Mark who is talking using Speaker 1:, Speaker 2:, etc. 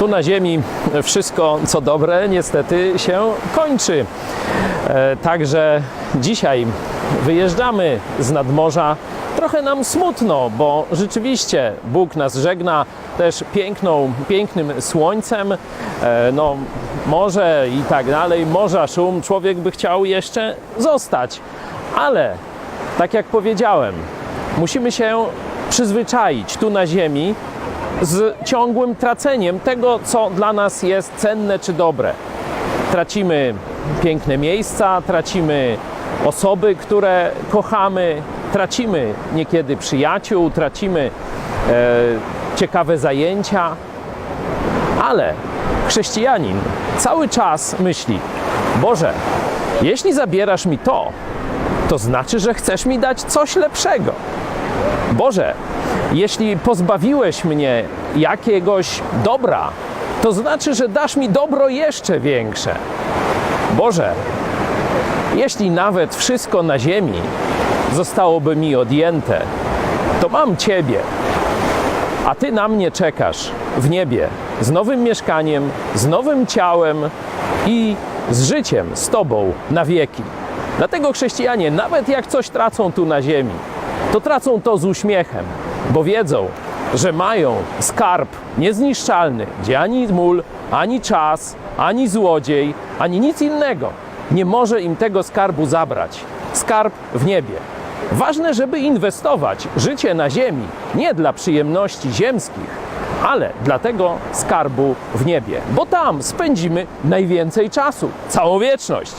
Speaker 1: Tu na ziemi wszystko co dobre niestety się kończy. E, Także dzisiaj wyjeżdżamy z nadmorza. Trochę nam smutno, bo rzeczywiście Bóg nas żegna też piękną, pięknym słońcem, e, no morze i tak dalej, morza szum, człowiek by chciał jeszcze zostać, ale tak jak powiedziałem, musimy się przyzwyczaić tu na ziemi z ciągłym traceniem tego, co dla nas jest cenne czy dobre. Tracimy piękne miejsca, tracimy osoby, które kochamy, tracimy niekiedy przyjaciół, tracimy e, ciekawe zajęcia, ale chrześcijanin cały czas myśli: Boże, jeśli zabierasz mi to, to znaczy, że chcesz mi dać coś lepszego. Boże, jeśli pozbawiłeś mnie jakiegoś dobra, to znaczy, że dasz mi dobro jeszcze większe. Boże, jeśli nawet wszystko na ziemi zostałoby mi odjęte, to mam Ciebie, a Ty na mnie czekasz w niebie z nowym mieszkaniem, z nowym ciałem i z życiem z Tobą na wieki. Dlatego chrześcijanie, nawet jak coś tracą tu na ziemi, to tracą to z uśmiechem, bo wiedzą, że mają skarb niezniszczalny, gdzie ani mól, ani czas, ani złodziej, ani nic innego nie może im tego skarbu zabrać. Skarb w niebie. Ważne, żeby inwestować życie na ziemi nie dla przyjemności ziemskich, ale dla tego skarbu w niebie, bo tam spędzimy najwięcej czasu, całą wieczność.